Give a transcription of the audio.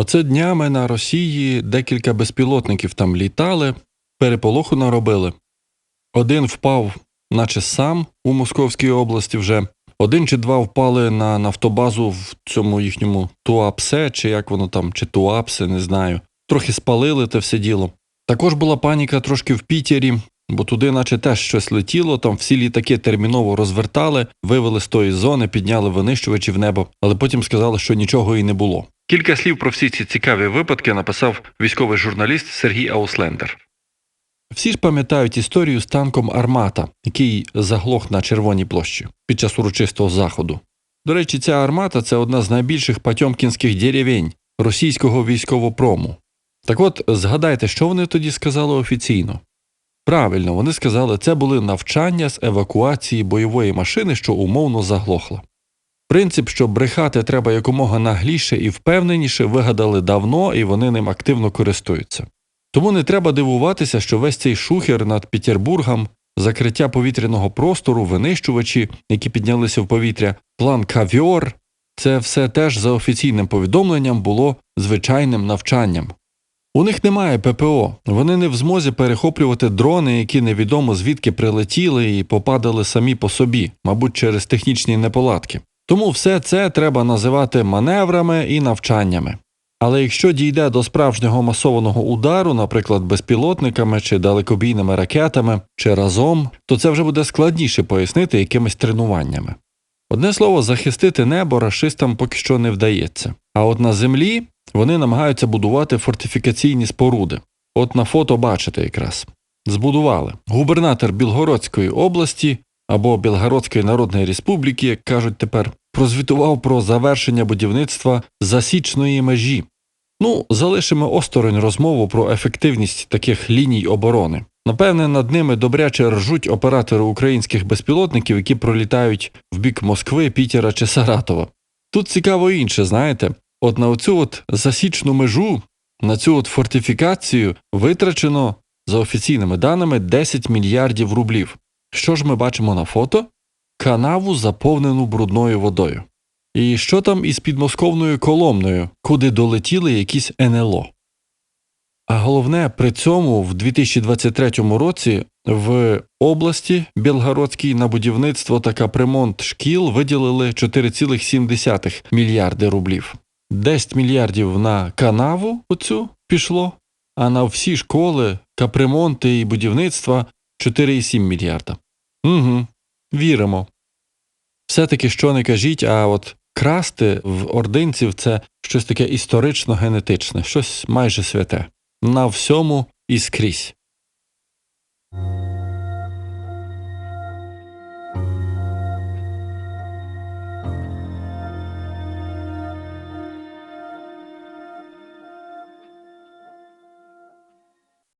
Оце днями на Росії декілька безпілотників там літали, переполоху наробили. Один впав, наче сам у Московській області вже. Один чи два впали на нафтобазу в цьому їхньому Туапсе, чи як воно там, чи Туапсе, не знаю. Трохи спалили те все діло. Також була паніка трошки в Пітері, бо туди, наче теж щось летіло, там всі літаки терміново розвертали, вивели з тої зони, підняли винищувачі в небо, але потім сказали, що нічого і не було. Кілька слів про всі ці цікаві випадки написав військовий журналіст Сергій Ауслендер. Всі ж пам'ятають історію з танком Армата, який заглох на Червоній площі під час урочистого заходу. До речі, ця армата це одна з найбільших патьомкінських деревень російського військовопрому. Так от, згадайте, що вони тоді сказали офіційно. Правильно, вони сказали, це були навчання з евакуації бойової машини, що умовно заглохла. Принцип, що брехати треба якомога нагліше і впевненіше, вигадали давно і вони ним активно користуються. Тому не треба дивуватися, що весь цей шухер над Петербургом, закриття повітряного простору, винищувачі, які піднялися в повітря, план кавьор це все теж за офіційним повідомленням було звичайним навчанням. У них немає ППО, вони не в змозі перехоплювати дрони, які невідомо звідки прилетіли і попадали самі по собі, мабуть, через технічні неполадки. Тому все це треба називати маневрами і навчаннями. Але якщо дійде до справжнього масованого удару, наприклад, безпілотниками чи далекобійними ракетами, чи разом, то це вже буде складніше пояснити якимись тренуваннями. Одне слово, захистити небо рашистам поки що не вдається. А от на землі вони намагаються будувати фортифікаційні споруди. От на фото бачите якраз. Збудували. Губернатор Білгородської області або Білгородської Народної Республіки, як кажуть тепер, прозвітував про завершення будівництва засічної межі. Ну, залишимо осторонь розмову про ефективність таких ліній оборони. Напевне, над ними добряче ржуть оператори українських безпілотників, які пролітають в бік Москви, Пітера чи Саратова. Тут цікаво інше, знаєте, от на оцю от засічну межу, на цю от фортифікацію витрачено, за офіційними даними, 10 мільярдів рублів. Що ж ми бачимо на фото? Канаву, заповнену брудною водою. І що там із підмосковною коломною, куди долетіли якісь НЛО? А головне, при цьому в 2023 році в області Білгородській на будівництво та капремонт шкіл виділили 4,7 мільярди рублів. 10 мільярдів на канаву оцю пішло, а на всі школи, капремонти і будівництва 4,7 мільярда. Угу, віримо. Все-таки що не кажіть, а от красти в ординців це щось таке історично генетичне, щось майже святе. На всьому і скрізь.